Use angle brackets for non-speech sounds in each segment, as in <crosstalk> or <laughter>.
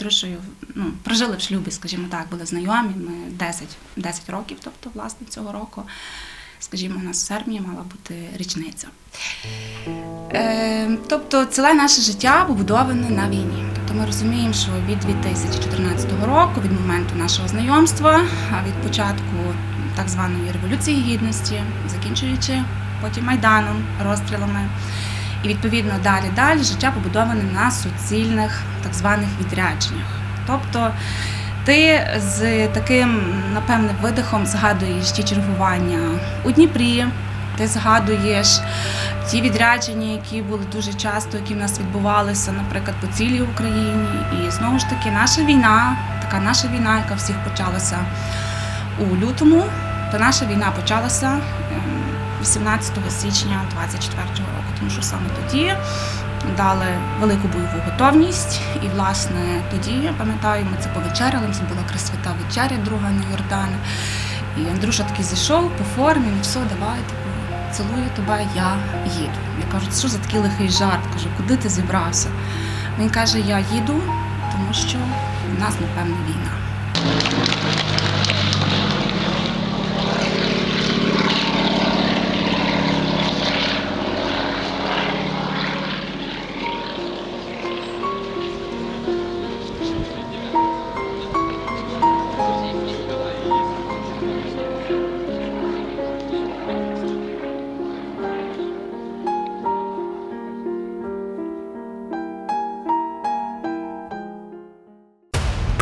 Андрюшею ну, прожили в шлюбі, скажімо так, були знайомі. Ми 10, 10 років, тобто, власне, цього року. Скажімо, у нас в серпні мала бути річниця. Е, тобто, ціле наше життя побудоване на війні. Тобто ми розуміємо, що від 2014 року, від моменту нашого знайомства, від початку так званої революції гідності, закінчуючи потім майданом, розстрілами. І відповідно далі далі життя побудоване на суцільних так званих відрядженнях. Тобто ти з таким, напевне, видихом згадуєш ті чергування у Дніпрі, ти згадуєш ті відрядження, які були дуже часто, які в нас відбувалися, наприклад, по цілій Україні. І знову ж таки, наша війна, така наша війна, яка всіх почалася у лютому, то наша війна почалася ем, 18 січня 24 року, тому що саме тоді дали велику бойову готовність. І, власне, тоді, я пам'ятаю, ми це повечеряли, це була красвята вечеря друга на Йордан. І Андрюша такий зайшов по формі, ну все, давай, типу, цілую тебе, я їду. Я кажу, що за такий лихий жарт? Кажу, куди ти зібрався? Він каже, я їду, тому що в нас, напевно, війна.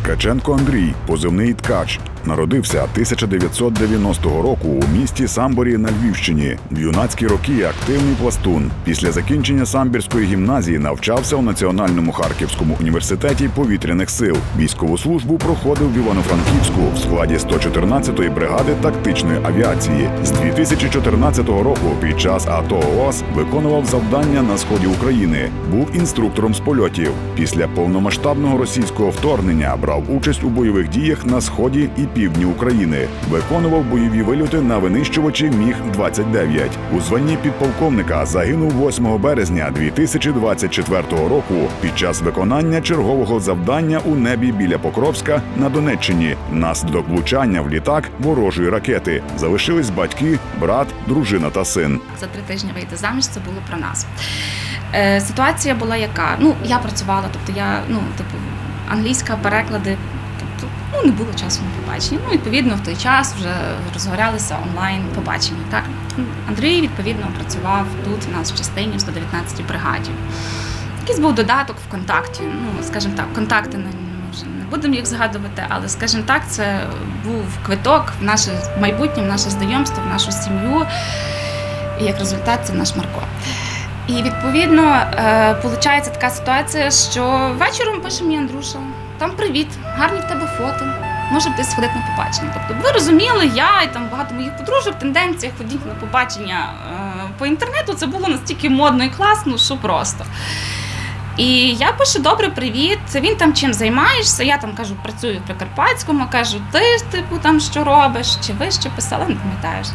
Ткаченко Андрій, позивний ткач, народився 1990 року у місті Самборі на Львівщині. В юнацькі роки активний пластун. Після закінчення самбірської гімназії навчався у Національному Харківському університеті повітряних сил. Військову службу проходив в Івано-Франківську в складі 114-ї бригади тактичної авіації. З 2014 року під час АТО ООС виконував завдання на сході України. Був інструктором з польотів. Після повномасштабного російського вторгнення брав участь у бойових діях на сході і півдні України. Виконував бойові вильоти на винищувачі Міг 29 У званні підполковника загинув 8 березня 2024 року під час виконання чергового завдання у небі біля Покровська на Донеччині внаслідок влучання в літак ворожої ракети. Залишились батьки, брат, дружина та син. за три тижні вийти заміж, це було про нас. Е, ситуація була яка? Ну, я працювала, тобто я, ну, типу, англійська переклади, ну, не було часу на побачення. Ну, відповідно, в той час вже розгорялися онлайн побачення. Так? Андрій, відповідно, працював тут у нас в частині в 119-й бригаді. Якийсь був додаток в контакті. Ну, скажімо так, контакти вже не будемо їх згадувати, але, скажімо так, це був квиток в наше майбутнє, в наше знайомство, в нашу сім'ю. І як результат це наш Марко. І відповідно виходить така ситуація, що вечором пише мені Андрюша, там привіт, гарні в тебе фото. Може десь сходити на побачення. Тобто, ви розуміли, я і там багато моїх подружок, тенденція ходити на побачення е, по інтернету. Це було настільки модно і класно, що просто. І я пишу добре, привіт. Він там чим займаєшся? Я там кажу, працюю в Прикарпатському, кажу, ти ж типу там що робиш? Чи ви що писала, не пам'ятаєш?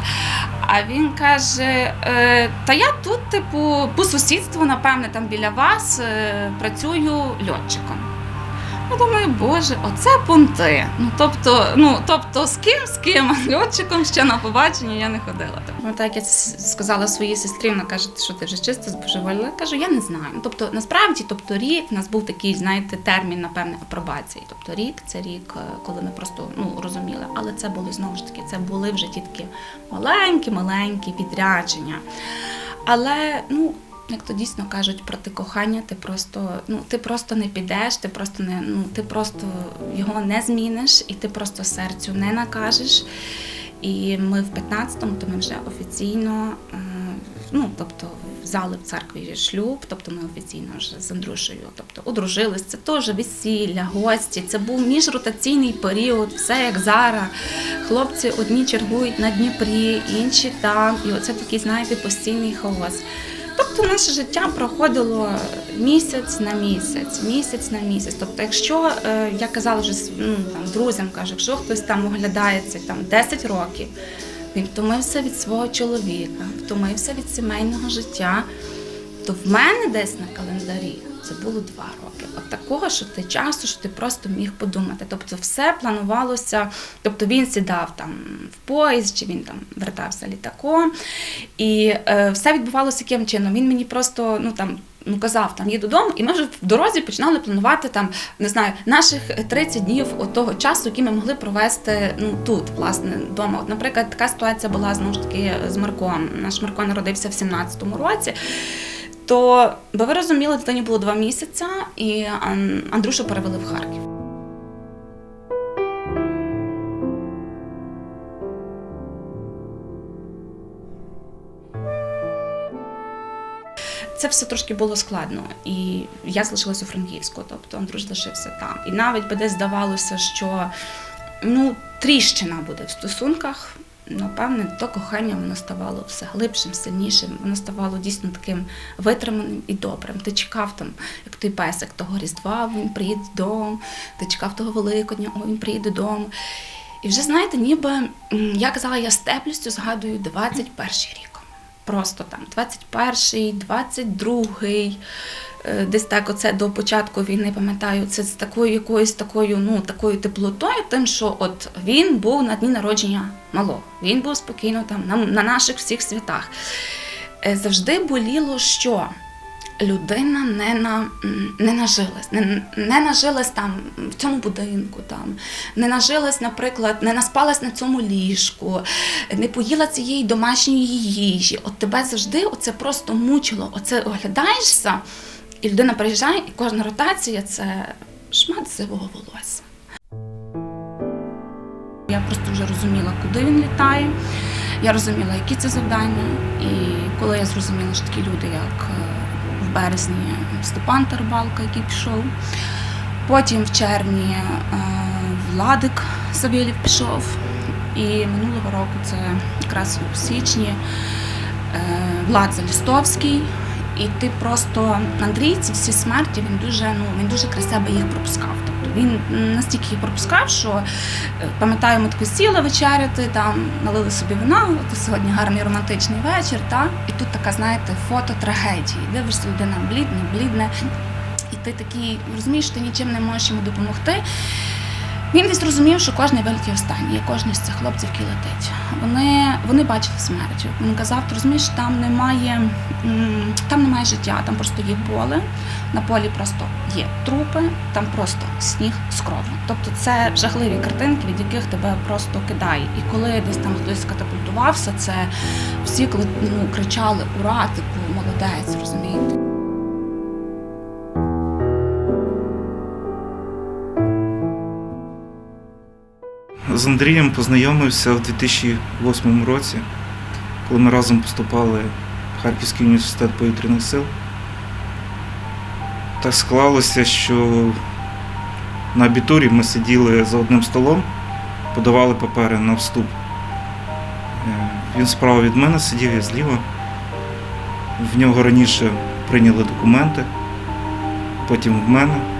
А він каже: е, Та я тут, типу, по сусідству, напевне, там біля вас е, працюю льотчиком. Думаю, боже, оце понти. Ну тобто, ну тобто, з ким, з ким <laughs> льотчиком ще на побачення я не ходила. Ну так я сказала своїй сестрі, вона каже, що ти вже чисто збожеволіла? Кажу, я не знаю. Тобто, насправді, тобто рік у нас був такий, знаєте, термін, напевне, апробації. Тобто рік це рік, е, коли ми просто ну розуміли. Але це були знову ж таки, це були вже ті такі маленькі, маленькі відрядження. Але ну. Як то дійсно кажуть про те кохання, ти просто ну ти просто не підеш, ти просто не ну ти просто його не зміниш, і ти просто серцю не накажеш. І ми в 15-му, то ми вже офіційно, е, ну тобто взяли в церкві шлюб, тобто ми офіційно вже з Андрушею, тобто одружились. Це теж весілля, гості. Це був міжротаційний період, все як зараз. Хлопці одні чергують на Дніпрі, інші там. І оце такий, знаєте, постійний хаос. Тобто наше життя проходило місяць на місяць, місяць на місяць. Тобто, якщо е, я казала вже ну, там, друзям, кажу, якщо хтось там оглядається там 10 років, він втомився від свого чоловіка, втомився від сімейного життя. То в мене десь на календарі це було два роки. От такого, що ти часу, що ти просто міг подумати. Тобто, все планувалося. Тобто він сідав там в поїзд, чи він там вертався літаком, і е, все відбувалося яким чином. Він мені просто ну там. Ну, казав, там їду додому, і ми вже в дорозі починали планувати там, не знаю, наших 30 днів от того часу, який ми могли провести ну тут, власне, вдома. От, наприклад, така ситуація була знову ж таки з Марком. Наш Марко народився в 17-му році. То, бо ви розуміли, дитині було два місяці, і Ан- Андрюшу перевели в Харків. Це все трошки було складно, і я залишилася у Франківську, тобто Андрюш лишився там. І навіть би десь здавалося, що ну, тріщина буде в стосунках. Напевне, то кохання воно ставало все глибшим, сильнішим. Воно ставало дійсно таким витриманим і добрим. Ти чекав там, як той песик того Різдва, він приїде додому, ти чекав того Великодня, о, він приїде додому. І вже знаєте, ніби я казала, я з теплістю згадую 21 рік. Просто там 21-й, 22-й, е, десь так оце до початку війни, пам'ятаю, це з такою якоюсь такою, ну, такою теплотою, тим, що от він був на дні народження малого. Він був спокійно там на, на наших всіх святах. Е, Завжди боліло, що людина не, на, не нажилась, не, не нажилась там в цьому будинку, там, не нажилась, наприклад, не наспалась на цьому ліжку, не поїла цієї домашньої їжі. От тебе завжди оце просто мучило. Оце оглядаєшся, і людина приїжджає, і кожна ротація це шмат сивого волосся. Я просто вже розуміла, куди він літає. Я розуміла, які це завдання. І коли я зрозуміла, що такі люди, як е, в березні Степан Тарбалка, який пішов, потім в червні е, Владик Савєлєв пішов. І минулого року, це якраз у січні, е, Влад Залістовський. І ти просто Андрій ці всі смерті він дуже ну він дуже себе їх пропускав. Тобто він настільки їх пропускав, що е, пам'ятаю, ми тако сіли вечеряти, там налили собі вина. От сьогодні гарний романтичний вечір. Та і тут така, знаєте, фото трагедії. Дивишся, людина блідна, блідна, і ти такий розумієш, ти нічим не можеш йому допомогти. Він десь розумів, що кожен виліт останній, кожен з цих хлопців, який летить. Вони, вони бачили смерть. Він казав, ти розумієш, там немає, там немає життя, там просто є поле. На полі просто є трупи, там просто сніг з кров'ю. Тобто це жахливі картинки, від яких тебе просто кидає. І коли десь там хтось катапультувався, це всі ну, кричали Ура, типу, молодець, розумієте? З Андрієм познайомився в 2008 році, коли ми разом поступали в Харківський університет повітряних сил. Так склалося, що на абітурі ми сиділи за одним столом, подавали папери на вступ. Е, Він справа від мене сидів, я зліва. В нього раніше прийняли документи, потім в мене.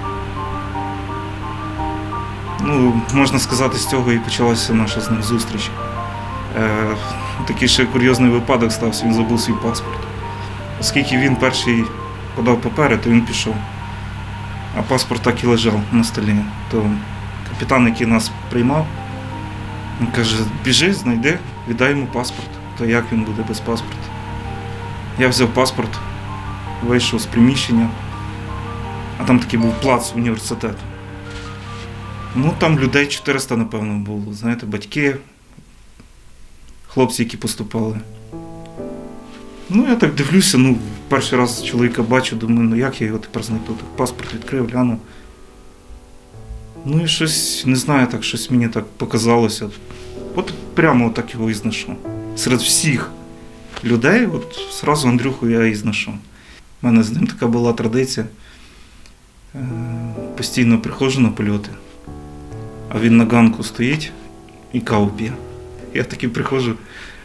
Ну, можна сказати, з цього і почалася наша з ним зустріч. Е, такий ще курйозний випадок стався, він забув свій паспорт. Оскільки він перший подав папери, то він пішов. А паспорт так і лежав на столі. То капітан, який нас приймав, він каже, біжи, знайди, віддай йому паспорт. То як він буде без паспорта? Я взяв паспорт, вийшов з приміщення, а там такий був плац університету. Ну, там людей 400, напевно, було. Знаєте, батьки, хлопці, які поступали. Ну, я так дивлюся, ну, перший раз чоловіка бачу, думаю, ну як я його тепер знайду? Так паспорт відкрив, глянув. Ну і щось, не знаю, так щось мені так показалося. От прямо так його і знайшов. Серед всіх людей, от зразу Андрюху я і знайшов. У мене з ним така була традиція. Е, Постійно приходжу на польоти а він на ганку стоїть і каву п'є. Я таки приходжу,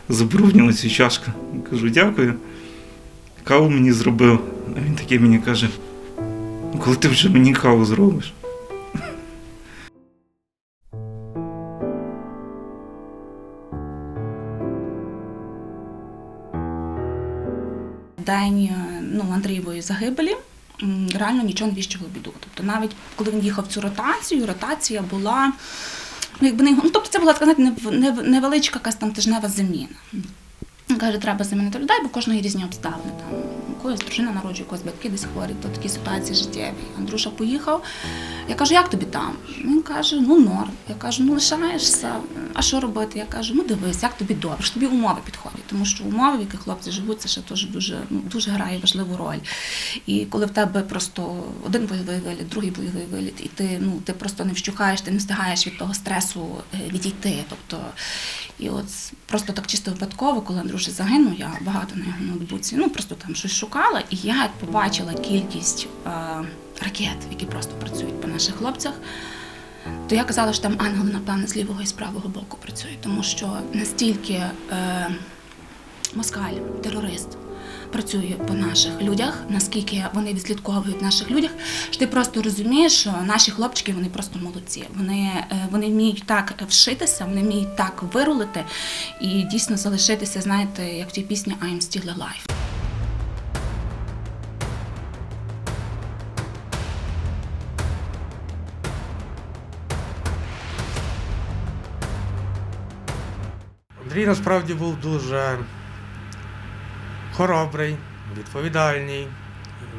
заберу в нього цю чашку. Кажу, дякую. Каву мені зробив. А він такий мені каже: «Ну, коли ти вже мені каву зробиш? День ну, Андрієвої загибелі реально нічого не віщувало біду. Тобто навіть коли він їхав в цю ротацію, ротація була. Ну, якби не, ну, тобто це була така невеличка якась там тижнева заміна. Каже, треба замінити людей, бо кожної різні обставини. Там когось дружина народжує, когось батьки десь хворі, то такі ситуації життєві. Андрюша поїхав. Я кажу, як тобі там? Він каже, ну норм. Я кажу, ну лишаєшся. А що робити? Я кажу, ну дивись, як тобі добре, що тобі умови підходять. Тому що умови, в яких хлопці живуть, це ще теж дуже, ну, дуже грає важливу роль. І коли в тебе просто один бойовий виліт, другий бойовий виліт, і ти, ну, ти просто не вщухаєш, ти не встигаєш від того стресу е, відійти. Тобто, і от просто так чисто випадково, коли Андрюша загинув, я багато на його ноутбуці, ну просто там щось шукала, і я побачила кількість е, ракет, які просто працюють по наших хлопцях. То я казала, що там ангели, напевне, з лівого і з правого боку працюють, тому що настільки е, москаль, терорист, працює по наших людях, наскільки вони відслідковують наших людях, що ти просто розумієш, що наші хлопчики вони просто молодці. Вони, е, вони вміють так вшитися, вони вміють так вирулити і дійсно залишитися, знаєте, як в тій пісні I'm still alive. Андрій насправді був дуже хоробрий, відповідальний.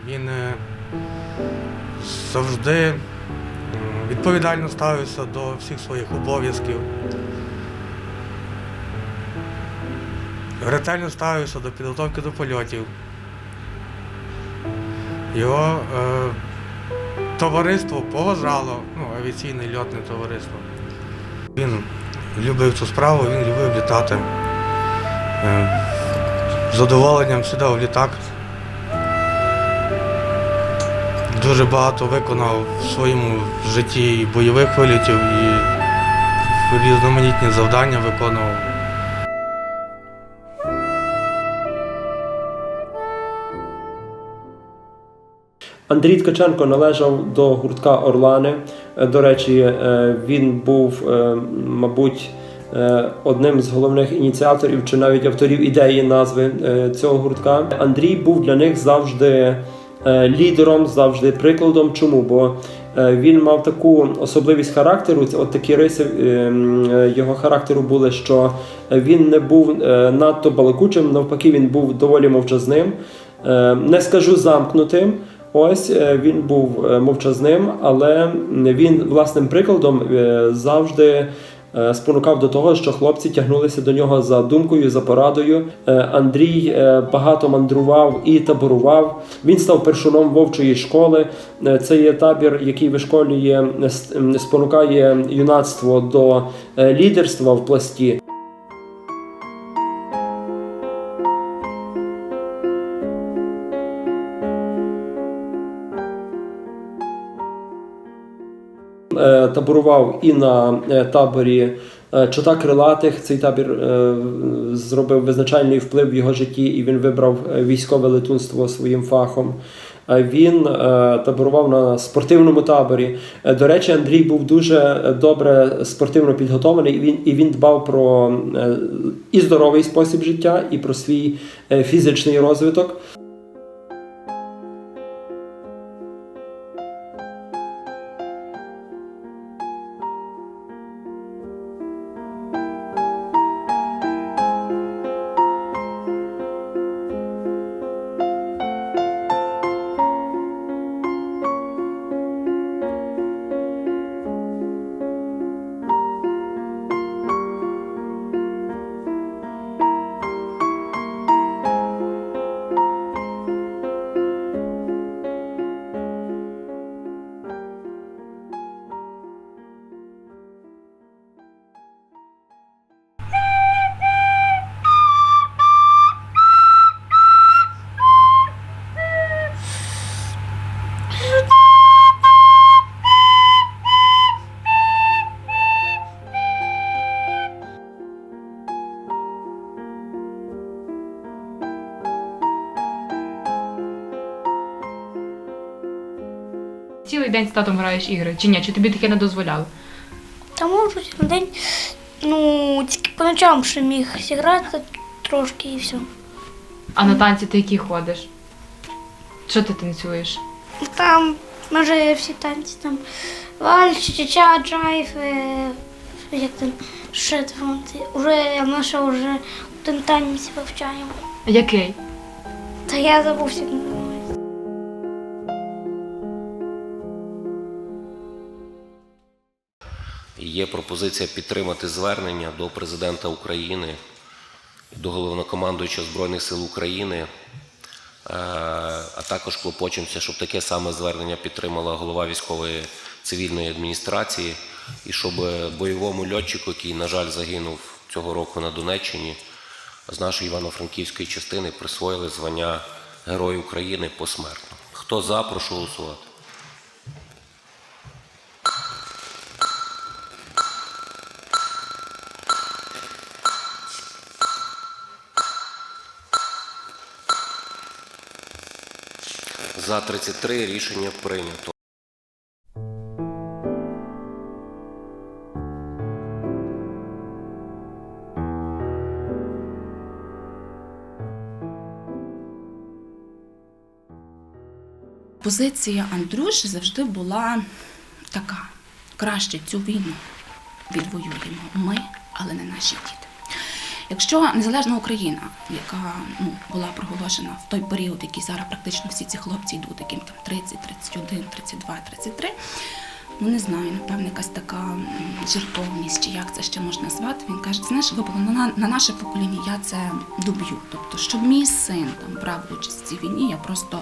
Він е, завжди відповідально ставився до всіх своїх обов'язків. Ретельно ставився до підготовки до польотів. Його е, товариство поважало, ну, авіаційне льотне товариство. Він любив цю справу, він любив літати. Е, З задоволенням сідав в літак. Дуже багато виконав в своєму житті і бойових вилітів, і різноманітні завдання виконував. Андрій Ткаченко належав до гуртка Орлани. Е, До речі, е, він був, е, мабуть, одним з головних ініціаторів чи навіть авторів ідеї назви цього гуртка. Андрій був для них завжди лідером, завжди прикладом. Чому? Бо він мав таку особливість характеру. От такі риси його характеру були, що він не був надто балакучим, навпаки, він був доволі мовчазним. Не скажу замкнутим. Ось е, він був е, мовчазним, але він власним прикладом е, завжди спонукав до того, що хлопці тягнулися до нього за думкою, за порадою. Андрій багато мандрував і таборував. Він став першуном вовчої школи. Це є табір, який вишколює, спонукає юнацтво до лідерства в пласті. Таборував і на е, таборі е, Чота Крилатих. Цей табір е, зробив визначальний вплив в його житті, і він вибрав військове летунство своїм фахом. Він таборував на спортивному таборі. До речі, Андрій був дуже добре спортивно підготовлений. І він і він дбав про і здоровий спосіб життя, і про свій фізичний розвиток. Цілий день з татом граєш ігри, чи ні? Чи тобі таке не дозволяли? Та можу на день, ну, тільки по ночам ще міг зіграти трошки і все. А на танці ти які ходиш? Що ти танцюєш? Там, може, всі танці, там вальс, чача, джайв, е, як там, ще там, ти- уже, наша вже один танець вивчаємо. Який? Та я забувся. Є пропозиція підтримати звернення до президента України, до головнокомандуючого Збройних сил України, е, а також клопочемося, щоб таке саме звернення підтримала голова військової цивільної адміністрації, і щоб бойовому льотчику, який, на жаль, загинув цього року на Донеччині, з нашої івано-франківської частини присвоїли звання Герой України посмертно. Хто за, прошу голосувати. За 33 рішення прийнято. Позиція Андрюші завжди була така: краще цю війну відвоюємо ми, але не наші діти. Якщо незалежна Україна, яка ну, була проголошена в той період, який зараз практично всі ці хлопці йдуть, яким там 30, 31, 32, 33, ну не знаю, напевно, якась така жертовність, чи як це ще можна назвати. Він каже, знаєш, випало на, на наше покоління, я це доб'ю. Тобто, щоб мій син там брав участь в цій війні, я просто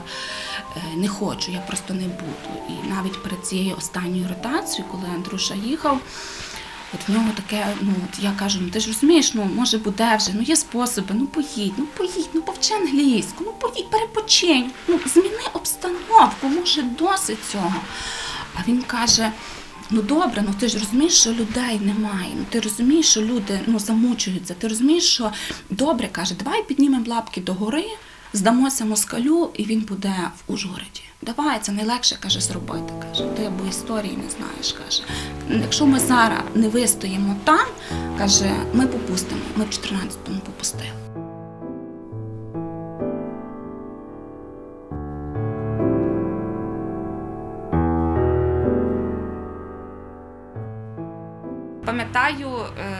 е, не хочу, я просто не буду. І навіть перед цією останньою ротацією, коли Андрюша їхав, От в нього таке, ну от я кажу, ну ти ж розумієш, ну може буде вже, ну є способи, ну поїдь, ну поїдь, ну повчи англійську, ну поїдь, перепочинь, ну зміни обстановку, може досить цього. А він каже: ну добре, ну ти ж розумієш, що людей немає. Ну ти розумієш, що люди ну замучуються. Ти розумієш, що добре каже, давай піднімемо лапки догори, здамося москалю, і він буде в Ужгороді. Давай, це найлегше каже зробити. каже. Ти або історії не знаєш. каже. Якщо ми зараз не вистоїмо там, каже, ми попустимо. Ми в 14-му попустили.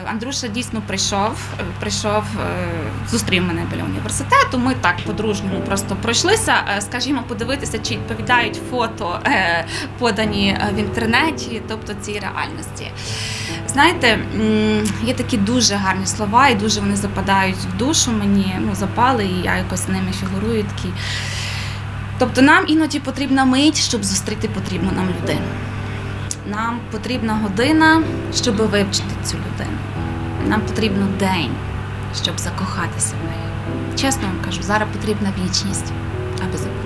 Андрюша дійсно прийшов, е, прийшов, е, зустрів мене біля університету. Ми так по-дружньому просто пройшлися, е, скажімо, подивитися, чи відповідають фото, подані в інтернеті, тобто цій реальності. Знаєте, є такі дуже гарні слова, і дуже вони западають в душу мені, ну, запали, і я якось з ними фігурую такі. Тобто нам іноді потрібна мить, щоб зустріти потрібну нам людину. Нам потрібна година, щоб вивчити цю людину. Нам потрібно день, щоб закохатися в неї. Чесно вам кажу, зараз потрібна вічність, аби забути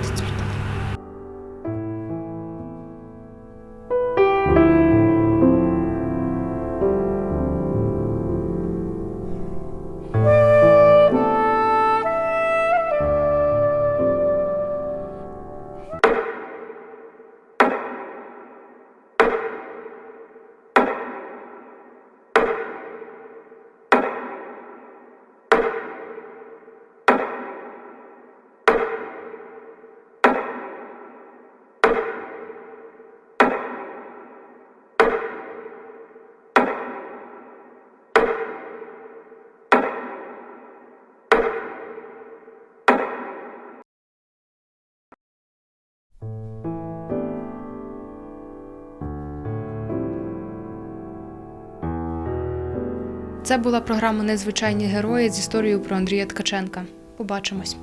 Це була програма Незвичайні герої з історією про Андрія Ткаченка. Побачимось.